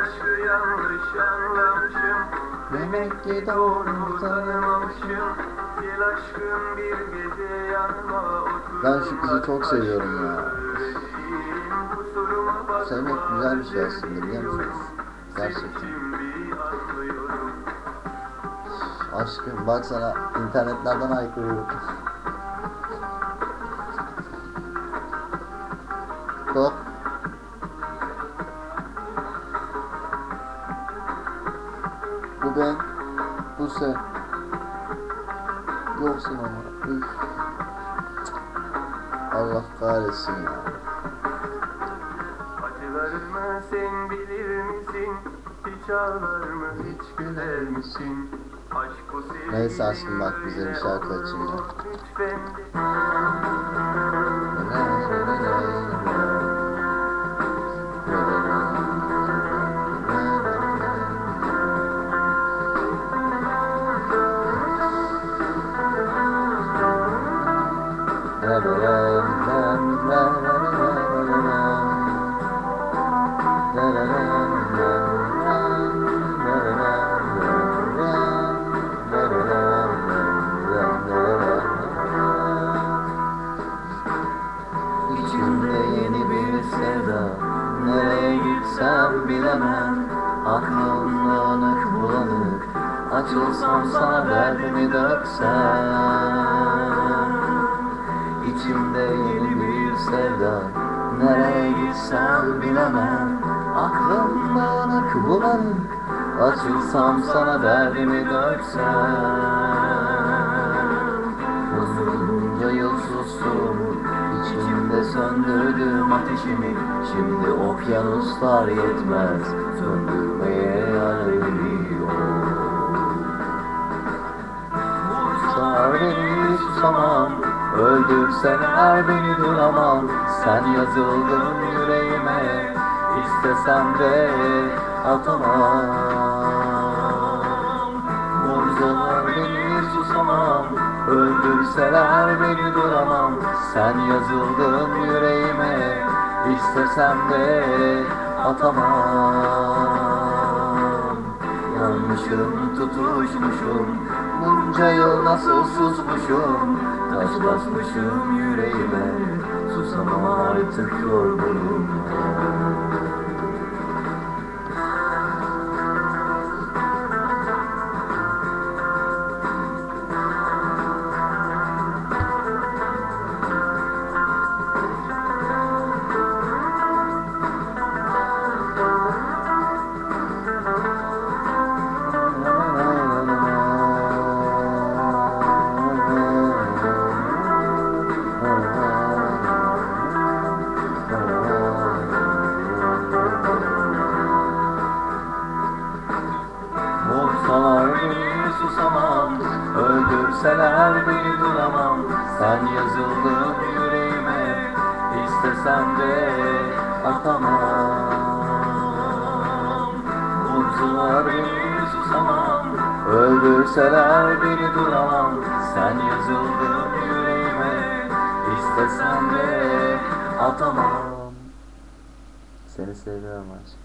Aşkı yanlış anlamışım Demek ki doğru tanımamışım Gel aşkım bir gece yanma Ben şu kızı çok seviyorum ya. Sevmek güzel bir şey aslında biliyor musunuz? Gerçekten. Aşkım bak sana internetlerden aykırıyorum. Hop. Ben. Bu sen. Yoksun ama. Üf. Allah kahretsin ya. Acılarımı sen bilir misin? Hiç ağlar mı hiç güler misin? Aşk bu sevgiyi Neyse aşkım bak bize bir şarkı açayım ya. Lütfen İçimde yeni bir sevda. Nereye gitsem bilemem. Aklım dağınık bulanık. Açılsam sana derdimi döksem? İçimde yeni bir sevda. Nereye gitsem bilemem. Aklım dağınık bulanık. Açılsam sana derdimi döksem? Uzunca yıl sustum İçimde söndürdüm ateşimi. Şimdi okyanuslar yetmez. Söndürmeye alevimi Sar beni susamam Öldürseler beni duramam. Sen yazıldın yüreğime İstesem de atamam. Vursalar beni susamam Öldürseler beni duramam. Sen yazıldın yüreğime İstesem de atamam. Yanmışım tutuşmuşum Bunca yıl nasıl susmuşum? Taş basmışım yüreğime Susamam artık yorgunum susamam Öldürseler beni duramam? Sen yazıldın yüreğime İstesem de atamam. Vursalar beni susamam Öldürseler beni duramam? Sen yazıldın yüreğime İstesem de atamam. Seni seviyorum aşkım